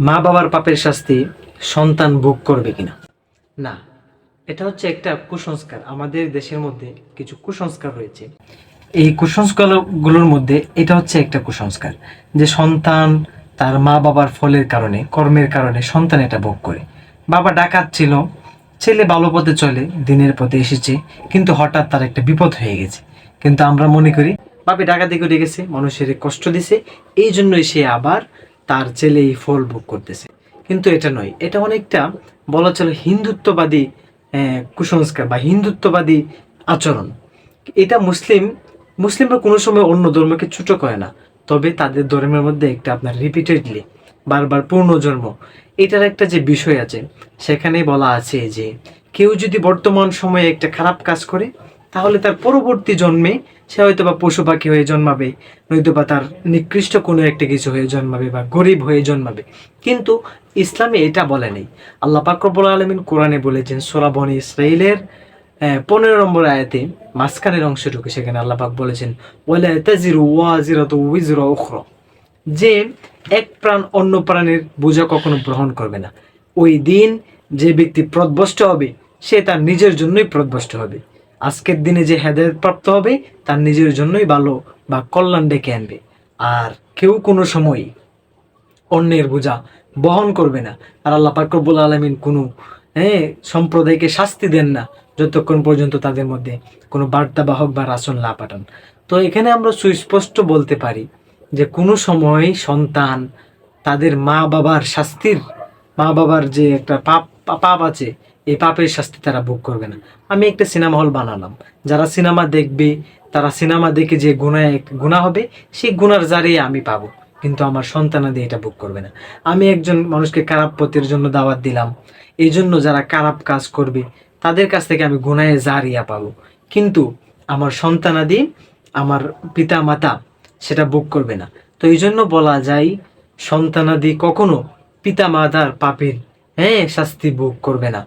মা বাবার পাপের শাস্তি সন্তান ভোগ করবে কিনা? না এটা হচ্ছে একটা কুসংস্কার। আমাদের দেশের মধ্যে কিছু কুসংস্কার রয়েছে এই কুসংস্কারগুলোর মধ্যে এটা হচ্ছে একটা কুসংস্কার যে সন্তান তার মা বাবার ফলের কারণে কর্মের কারণে সন্তান এটা ভোগ করে। বাবা ডাকাত ছিল ছেলে ভালো পথে চলে দিনের পথে এসেছে কিন্তু হঠাৎ তার একটা বিপদ হয়ে গেছে। কিন্তু আমরা মনে করি বাপে ডাকাতি করে গেছে মানুষের কষ্ট দিছে এই জন্যই সে আবার তার ছেলে এই ফল ভোগ করতেছে। কিন্তু এটা নয়, এটা অনেকটা বলা চলে হিন্দুত্ববাদী কুসংস্কার বা হিন্দুত্ববাদী আচরণ। এটা মুসলিম, মুসলিমরা কোনো সময় অন্য ধর্মকে ছোট করে না, তবে তাদের ধর্মের মধ্যে একটা আপনার রিপিটেডলি বারবার পূর্ণজন্ম। এটার একটা যে বিষয় আছে, সেখানেই বলা আছে যে, কেউ যদি বর্তমান সময়ে একটা খারাপ কাজ করে তাহলে তার পরবর্তী জন্মে সে হয়তো বা পশু পাখি হয়ে জন্মাবে নয়তো বা তার নিকৃষ্ট কোনো একটা কিছু হয়ে জন্মাবে বা গরিব হয়ে জন্মাবে। কিন্তু ইসলামে এটা বলে নেই। আল্লাহ পাকরবুল আলমিন কোরআনে বলেছেন, সোরা বনি ইসরায়েলের পনেরো নম্বর আয়াতে মাঝখানের অংশটুকু সেখানে আল্লাহ পাক বলেছেন যে এক প্রাণ অন্য প্রাণের বোঝা কখনো গ্রহণ করবে না। ওই দিন যে ব্যক্তি প্রদবষ্ট হবে, সে তার নিজের জন্যই প্রদবষ্ট হবে। আজকের দিনে যে হেদায়ত প্রাপ্ত হবে, তার নিজের জন্যই ভালো বা কল্যাণ ডেকে আনবে। আর কেউ কোনো সময় অন্যের বোঝা বহন করবে না। আর আল্লাহ পাকরবুল আলমিন কোনো হ্যাঁ সম্প্রদায়কে শাস্তি দেন না, যতক্ষণ পর্যন্ত তাদের মধ্যে কোনো বার্তাবাহক বা রাসন না পাঠান। তো এখানে আমরা সুস্পষ্ট বলতে পারি যে কোনো সময় সন্তান তাদের মা বাবার শাস্তির মা বাবার যে একটা পাপ পাপ আছে এই পাপের শাস্তি তারা ভোগ করবে না। আমি একটা সিনেমা হল বানালাম। যারা সিনেমা দেখবে, তারা সিনেমা দেখে যে গুণায় গুণা হবে, সেই গুণার জারিয়ে আমি পাবো। কিন্তু আমার সন্তানাদি এটা ভোগ করবে না। আমি একজন মানুষকে খারাপ পথের জন্য দাওয়াত দিলাম। এই জন্য যারা খারাপ কাজ করবে, তাদের কাছ থেকে আমি গুনায়ে জারিয়া পাবো। কিন্তু আমার সন্তানাদি, আমার পিতা মাতা সেটা ভোগ করবে না। তো এই জন্য বলা যায়, সন্তানাদি কখনো পিতা মাতার পাপের হ্যাঁ শাস্তি ভোগ করবে না।